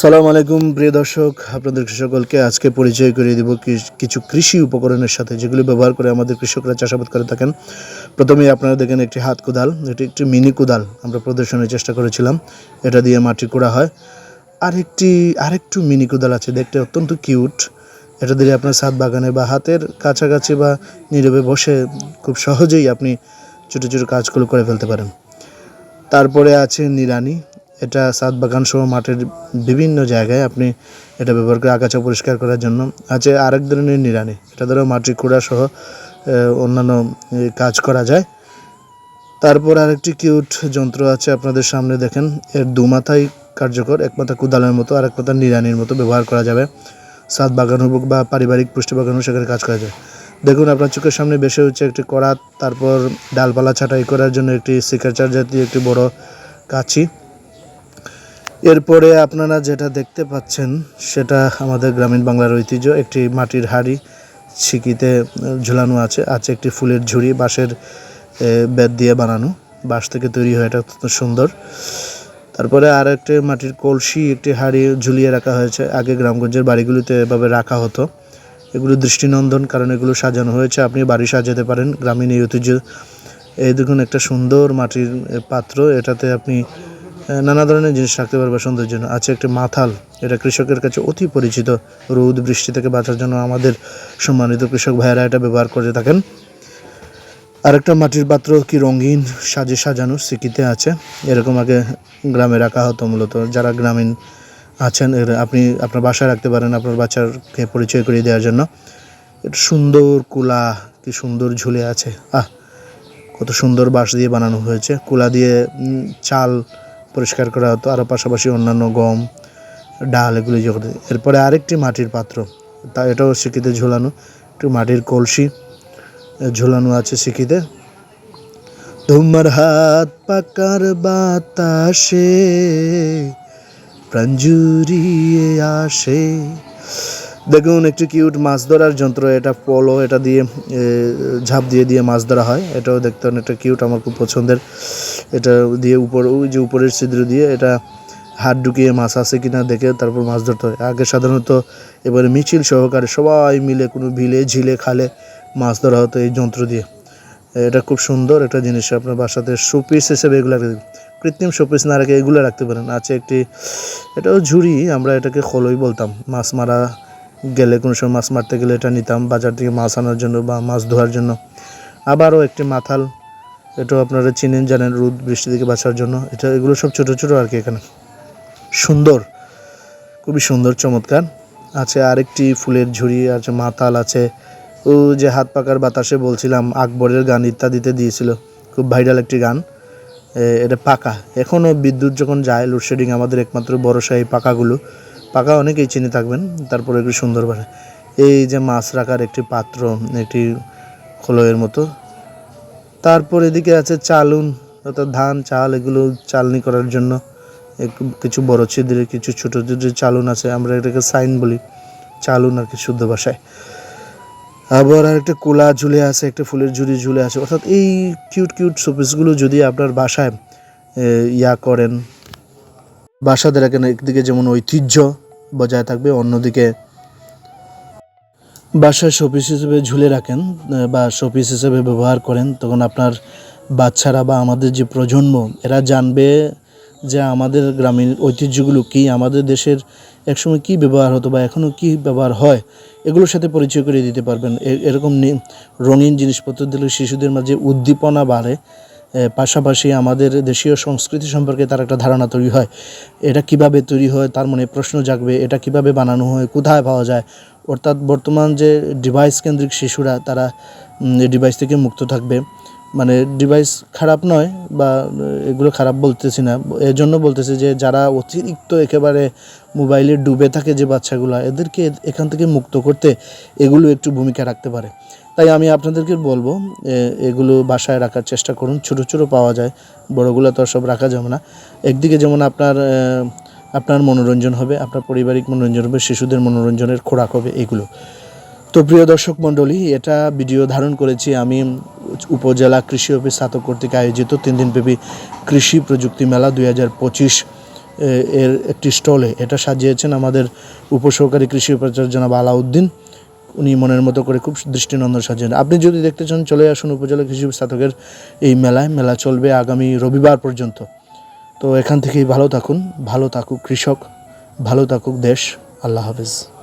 সালাম আলাইকুম, প্রিয় দর্শক। আপনাদের সকলকে আজকে পরিচয় করিয়ে দেব কিছু কৃষি উপকরণের সাথে, যেগুলি ব্যবহার করে আমাদের কৃষকরা চাষাবাদ করে থাকেন। প্রথমেই আপনারা দেখেন একটি হাত কোদাল, এটি একটি মিনি কোদাল আমরা প্রদর্শনের চেষ্টা করেছিলাম। এটা দিয়ে মাটি কোড়া হয়। আরেকটি আরেকটু মিনি কোদাল আছে, দেখতে অত্যন্ত কিউট। এটা দিলে আপনার ছাদ বাগানে বা হাতের কাছাকাছি বা নীরবে বসে খুব সহজেই আপনি ছোটো ছোটো কাজগুলো করে ফেলতে পারেন। তারপরে আছে নিরানি এটা সাত বাগান সহ মাঠের বিভিন্ন জায়গায় আপনি এটা ব্যবহার করে আগাছা পরিষ্কার করার জন্য। আছে আরেক ধরনের নিরানি এটা ধরো মাটি কুড়া সহ অন্যান্য কাজ করা যায়। তারপর আরেকটি কিউট যন্ত্র আছে আপনাদের সামনে দেখেন। এর দু মাথাই কার্যকর, এক মাথা কুদালের মতো আর এক মাথা নিরানির মতো ব্যবহার করা যাবে। সাত বাগান হোক বা পারিবারিক পুষ্টি বাগান হোক, সেখানে কাজ করা যায়। দেখুন, আপনার চোখের সামনে বেশি হচ্ছে একটি করাত তারপর ডালপালা ছাঁটাই করার জন্য একটি সিকারচার জাতীয় একটি বড় কাছি এরপরে আপনারা যেটা দেখতে পাচ্ছেন, সেটা আমাদের গ্রামীণ বাংলার ঐতিহ্য। একটি মাটির হাড়ি ছিকিতে ঝুলানো আছে। আছে একটি ফুলের ঝুড়ি, বাঁশের বেত দিয়ে বানানো। বাঁশ থেকে তৈরি হয়, এটা অত্যন্ত সুন্দর। তারপরে আর একটি মাটির কলসি, একটি হাড়ি ঝুলিয়ে রাখা হয়েছে। আগে গ্রামগঞ্জের বাড়িগুলিতে এভাবে রাখা হতো। এগুলো দৃষ্টিনন্দন, কারণ এগুলো সাজানো হয়েছে। আপনি বাড়ি সাজাতে পারেন। গ্রামীণ এই ঐতিহ্য, এই দেখুন, একটা সুন্দর মাটির পাত্র। এটাতে আপনি নানা ধরনের জিনিস রাখতে পারবে সৌন্দর্যের জন্য। আছে একটি মাথাল, এটা কৃষকের কাছে অতি পরিচিত রোদ, বৃষ্টি থেকে বাঁচার জন্য আমাদের সম্মানিত কৃষক ভাইয়েরা এটা ব্যবহার করে থাকেন। আরেকটা মাটির পাত্র কি রঙিন, সাজে সাজানো, সিকিতে আছে। এরকম আগে গ্রামে রাখা হতো মূলত। যারা গ্রামীণ আছেন আপনি, আপনার বাসায় রাখতে পারেন আপনার বাচ্চাকে পরিচয় করিয়ে দেওয়ার জন্য। এটা সুন্দর কুলা, কি সুন্দর ঝুলে আছে। আহ, কত সুন্দর বাঁশ দিয়ে বানানো হয়েছে। কুলা দিয়ে চাল পরিষ্কার করা হতো আরও পাশাপাশি অন্যান্য গম, ডাল এগুলি যোগ দিয়ে এরপরে আরেকটি মাটির পাত্র, তা এটাও সিকিতে ঝোলানো, একটু মাটির কলসি ঝোলানো আছে সিকিতে। তোমার হাত পাকার বাতাসে প্রাণ জুড়িয়ে আসে। দেখুন, একটি কিউট মাছ ধরার যন্ত্র, এটা পলো, এটা দিয়ে ঝাঁপ দিয়ে দিয়ে মাছ ধরা হয়। এটাও দেখতে অনেকটা কিউট, আমার খুব পছন্দের। এটা দিয়ে উপর, ওই যে উপরের ছিদ্র দিয়ে এটা হাত ঢুকিয়ে মাছ আছে কিনা দেখে তারপর মাছ ধরতে হয়। আগে সাধারণত এবারে মিছিল সহকারে সবাই মিলে কোনো ভিলে, ঝিলে, খালে মাছ ধরা হতো এই যন্ত্র দিয়ে। এটা খুব সুন্দর একটা জিনিস, আপনার বাসাতে শোপিস হিসেবে এগুলো রাখতে। কৃত্রিম শোপিস না রেখে এগুলো রাখতে পারেন। আছে একটি, এটাও ঝুড়ি, আমরা এটাকে খোলই বলতাম। মাছ মারা গেলে কোনো সময় মাছ মারতে গেলে এটা নিতাম বাজার থেকে মাছ আনার জন্য বা মাছ ধোয়ার জন্য। আবারও একটি মাথাল, এটাও আপনারা চিনেন, জানেন রোদ, বৃষ্টি থেকে বাঁচার জন্য। এটা, এগুলো সব ছোট ছোট আর কি এখানে। সুন্দর, খুবই সুন্দর, চমৎকার। আছে আরেকটি ফুলের ঝুড়ি, আছে মাতাল আছে। ও যে হাত পাকার বাতাসে বলছিলাম, আকবরের গান ইত্যাদিতে দিয়েছিল। খুব ভাইরাল একটি গান। এটা পাকা। এখনও বিদ্যুৎ যখন যায় লোডশেডিং আমাদের একমাত্র ভরসা এই পাকাগুলো। পাকা অনেকেই চিনে থাকবেন, তারপরে একটু সুন্দর বাড়ে এই যে মাছ রাখার একটি পাত্র, একটি খোলয়ের মতো। তারপর এদিকে আছে চালুন, অর্থাৎ ধান, চাল, এগুলো চালনি করার জন্য। এক- কিছু বড় ছিদ্রে, কিছু ছোট ছোট চালুন আছে, আমরা এটাকে সাইন বলি, চালুন আর কি শুদ্ধ ভাষায়। আবার আর একটা কোলা ঝুলে আছে, একটা ফুলের ঝুড়ি ঝুলে আছে। অর্থাৎ এই কিউট কিউট শোপিসগুলো যদি আপনার বাসায় ইয়া করেন বাসাতে রাখেন একদিকে যেমন ঐতিহ্য বজায় থাকবে, অন্যদিকে বাসায় শোপিস হিসেবে ঝুলে রাখেন বা শোপিস হিসেবে ব্যবহার করেন, তখন আপনার বাচ্চারা বা আমাদের যে প্রজন্ম, এরা জানবে যে আমাদের গ্রামীণ ঐতিহ্যগুলো কী, আমাদের দেশের একসময় কী ব্যবহার হতো বা এখনও কী ব্যবহার হয়, এগুলোর সাথে পরিচয় করিয়ে দিতে পারবেন। এরকম রঙিন জিনিসপত্র দিলে শিশুদের মাঝে উদ্দীপনা বাড়ে পাশাপাশি আমাদের দেশীয় সংস্কৃতি সম্পর্কে তার একটা ধারণা তৈরি হয়। এটা কীভাবে তৈরি হয়, তার মনে প্রশ্ন জাগবে, এটা কীভাবে বানানো হয়, কোথায় পাওয়া যায়। অর্থাৎ বর্তমান যে ডিভাইস কেন্দ্রিক শিশুরা, তারা ডিভাইস থেকে মুক্ত থাকবে। মানে ডিভাইস খারাপ নয় বা এগুলো খারাপ বলতেছি না। এর জন্য বলতেছি যে, যারা অতিরিক্ত একেবারে মোবাইলে ডুবে থাকে যে বাচ্চাগুলো, এদেরকে এখান থেকে মুক্ত করতে এগুলো একটু ভূমিকা রাখতে পারে। তাই আমি আপনাদেরকে বলব এগুলো বাসায় রাখার চেষ্টা করুন। ছোটো ছোটো পাওয়া যায়, বড়গুলো তো সব রাখা যাবে না। একদিকে যেমন আপনার আপনার মনোরঞ্জন হবে, আপনার পারিবারিক মনোরঞ্জন হবে, শিশুদের মনোরঞ্জনের খোরাক হবে এগুলো। তো প্রিয় দর্শক মণ্ডলী, এটা ভিডিও ধারণ করেছি আমি উপজেলা কৃষি অফিস স্নাতক কর্তৃক আয়োজিত তিন দিনব্যাপী কৃষি প্রযুক্তি মেলা দুই হাজার পঁচিশ এর একটি স্টলে। এটা সাজিয়েছেন আমাদের উপসহকারী কৃষি উপাচার্য জনাব আলাউদ্দিন। উনি মনের মতো করে খুব দৃষ্টিনন্দন সাজেন আপনি যদি দেখতে চান, চলে আসুন উপজেলা কৃষি স্নাতকের এই মেলায়। মেলা চলবে আগামী রবিবার পর্যন্ত। তো এখান থেকেই ভালো থাকুন, ভালো থাকুক কৃষক, ভালো থাকুক দেশ। আল্লাহ হাফেজ।